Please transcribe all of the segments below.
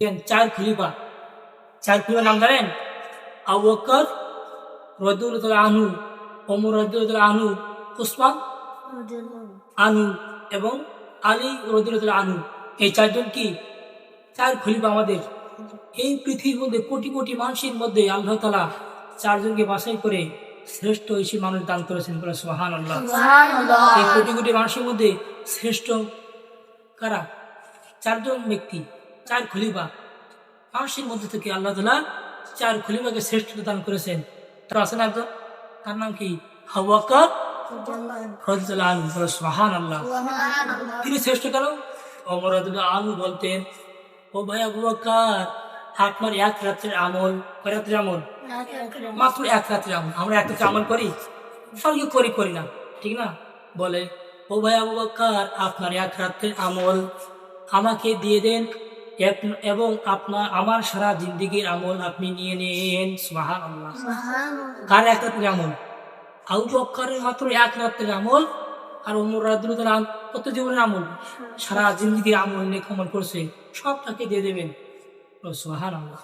চার খলিফা চার খলিফা নাম জানেন? আবু বকর রদুল্লাহ আনু ওমর রদুল্লাহ আনু উসমান আনু এবং আলী রদুল্লাহ আনু এই চারজন কি? চার খলিফা আমাদের। এই পৃথিবীর মধ্যে কোটি কোটি মানুষের মধ্যে আল্লাহ তালা চারজনকে বাছাই করে শ্রেষ্ঠ ঐশী মানুষ দান করেছেন বলে সোহান আল্লাহ এই কোটি কোটি মানুষের মধ্যে শ্রেষ্ঠ কারা? চারজন ব্যক্তি। চার খলিফা। মানুষের মধ্যে থেকে আল্লাহ তালা চার খলিফাকে শ্রেষ্ঠতা দান করেছেন। তার আছেন একজন তার নাম কি? হাওয়াকার সোহান আল্লাহ তিনি শ্রেষ্ঠ কেন? অমর আনহু বলতেন ও ভাই আবু বকর আপনার এক রাত্রের আমল। রাত্রের আমল। মাত্র এক রাত্রের আমল। আমরা এক রাত্রে আমল করি? সঙ্গে করি করি না। ঠিক না? বলে ও ভাই আবু বকর আপনার এক রাত্রের আমল আমাকে দিয়ে দেন এবং আপনার আমার সারা জিন্দিগির আমল আপনি নিয়ে নেন। আল্লাহ কার এক রাত্রের আমল? আবু বকরের মাত্র এক রাত্রের আমল আর অমর রাদুল্লাহ কত জীবনের আমল? সারা জিন্দিগির আমল নিয়ে কমল করছে। সব তাকে দিয়ে দেবেন। সুহান আল্লাহ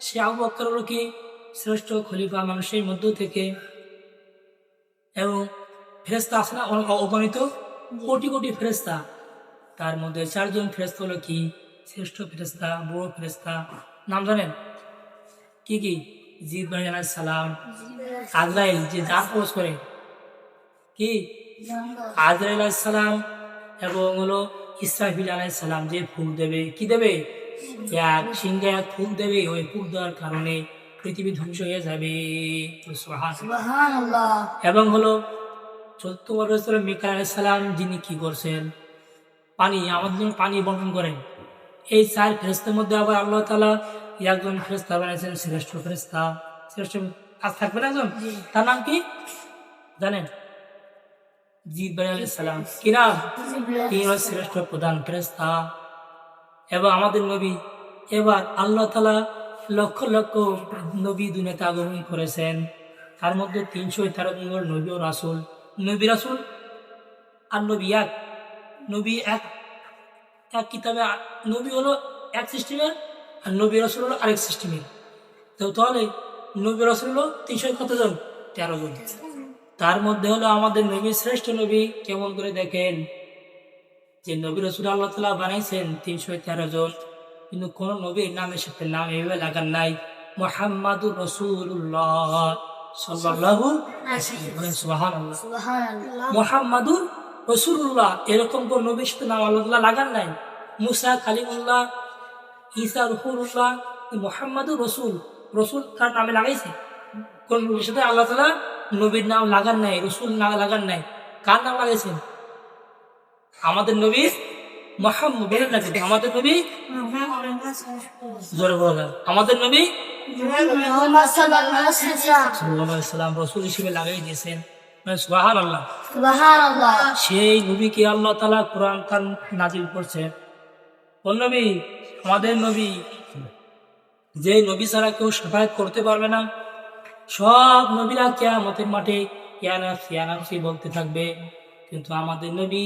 সে আবু বকর হলো কি শ্রেষ্ঠ খলিফা মানুষের মধ্য থেকে? এবং ফেরেস্তা অনেক অগণিত কোটি কোটি ফেরেস্তা তার মধ্যে চারজন ফেরেস্তা হলো কি? শ্রেষ্ঠ ফেরেস্তা বড় ফেরেস্তা নাম জানেন? কি কি? জিব্রাহিম আলাইহিস সালাম। আজরাইল যে যা পোষ করে। কি? আজরাইল আলাইহিস সালাম এবং হলো ইসরাফিল আলাইহিস সালাম যে ফুল দেবে। কি দেবে? এক সিংহে এক ফুল দেবে। ওই ফুল দেওয়ার কারণে পৃথিবী ধ্বংস হয়ে যাবে। এবং হলো চোদ্দ বছর মিকা আলাইহিস সালাম যিনি কি করছেন? পানি আমাদের জন্য পানি বন্টন করেন। এই চার ফেরেস্তার মধ্যে আবার আল্লাহ তালা একজন ফেরেস্তা বানিয়েছেন শ্রেষ্ঠ ফেরেস্তা শ্রেষ্ঠ আজ থাকবে না একজন? তার নাম কি? জানেন? জিব্রাইল আলাইহিস সালাম। কি নাম তিনি হলো শ্রেষ্ঠ প্রধান ফেরেস্তা এবং আমাদের নবী এবার আল্লাহ তালা লক্ষ লক্ষ নবী দুনিয়াতে আগমন করেছেন। তার মধ্যে তিনশো তেরো নম্বর নবী ও রাসুল। নবী রাসুল আর নবী এক। নবী এক এক কিতাবে নবী হলো এক সিস্টেমের আর নবী রাসুল হলো আরেক সিস্টেমের তো তাহলে নবী রাসুল হলো তিনশো কতজন? তেরো জন। তার মধ্যে হলো আমাদের নবী শ্রেষ্ঠ নবী কেমন করে দেখেন? যে নবী রসুল আল্লাহ তালা বানাইছেন তিনশো তেরো জন কিন্তু কোন নবীর নামের সাথে নাম এভাবে লাগার নাই। মোহাম্মদুর রসুল্লাহ সাল্লাহু মোহাম্মদুর রসুল্লাহ এরকম কোন নবীর সাথে নাম আল্লাহ লাগান নাই। মুসা কালিমুল্লাহ ঈসা রহুল্লাহ মোহাম্মদুর রসুল। রসুল তার নামে লাগাইছে? কোন নবীর সাথে আল্লাহ তালা নবীর নাম লাগান নাই রসুল নাম লাগান নাই। কার নাম লাগাইছেন আমাদের নবী মোহাম্মদ না আমাদের নবী জোরে আমাদের নবী রসুল হিসেবে লাগাই দিয়েছেন। আল্লাহ সেই নবীকে আল্লাহ তালা কোরআন খান নাজিল করছে। কোন নবী আমাদের নবী যে নবী ছাড়া কেউ সাফায়াত করতে পারবে না সব নবীরা কেয়ামতের মাঠে ইয়ানাফসি ইয়ানাফসি বলতে থাকবে। কিন্তু আমাদের নবী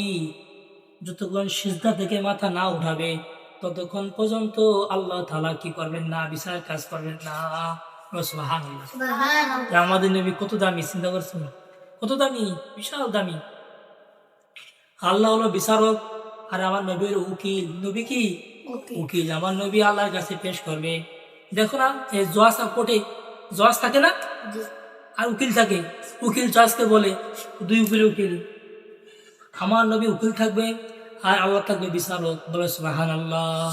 যতক্ষণ সিজদা থেকে মাথা না উঠাবে ততক্ষণ পর্যন্ত আল্লাহ তালা কি করবেন না বিচার কাজ করবেন না। আমাদের নবী কত দামি চিন্তা করছেন? কত দামি বিশাল দামি। আল্লাহ হলো বিচারক আর আমার নবীর উকিল। নবী কি? উকিল। আমার নবী আল্লাহর কাছে পেশ করবে। দেখো না এই জজ কোর্টে জজ থাকে না? আর উকিল থাকে। উকিল জজকে বলে দুই উকিল উকিল। আমার নবী উকিল থাকবে আর আল্লাহ থাকবে বিচারক। বলে সুবাহান আল্লাহ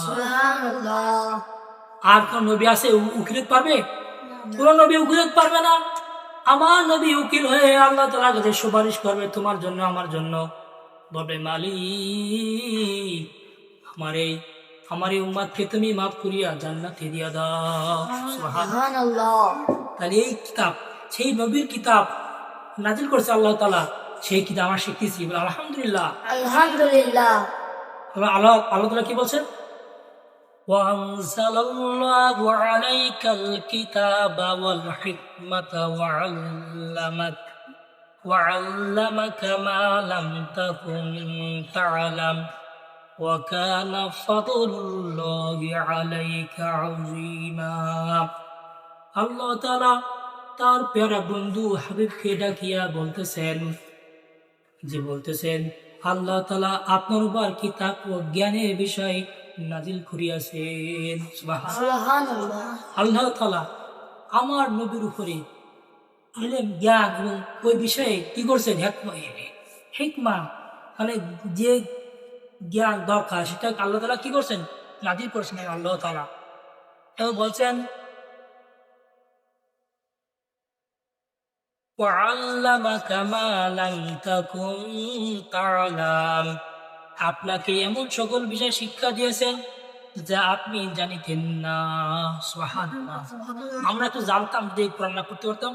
আর কোন নবী আছে উকিলত পারবে? কোন নবী উকিলত পারবে না? আমার নবী উকিল হয়ে আল্লাহ তালার কাছে সুপারিশ করবে তোমার জন্য আমার জন্য। বলবে মালিক আমার এই আমার এই উম্মাদকে তুমি মাফ করিয়া জান্নাতে দিয়া দাও। তাহলে এই কিতাব সেই নবীর কিতাব নাজিল করছে আল্লাহ তালা সেই কিতাব আমার শিখতেছি। আলহামদুলিল্লাহ। আলহামদুলিল্লাহ। আল্লাহ আল্লাহ আল্লাহ তালা কি বলছেন? وأنزل الله عليك الكتاب والحكمة وعلمك وعلمك ما لم تكن تعلم وكان فضل الله عليك عظيما আল্লাহ তাআলা তার প্যারা বন্ধু হাবিবকে ডাকিয়া বলতেছেন যে বলতেছেন আল্লাহ তাআলা আপনার উপর কিতাব ও জ্ঞানের বিষয় নাজিল করিয়াছেন সুবহানাল্লাহ। আল্লাহ তাআলা আমার নবীর উপরে ইলেম জ্ঞান এবং ওই বিষয়ে কি করছেন হেকমা হেকমা মানে যে জ্ঞান দরকার সেটা আল্লাহ তালা কি করছেন নাজির করছেন আল্লাহ তালা এবং বলছেন وعلمك ما لم تكن تعلم আপনাকে এমন সকল বিষয় শিক্ষা দিয়েছেন যা আপনি জানিতেন না। আমরা তো জানতাম যে কোরআন করতে পারতাম।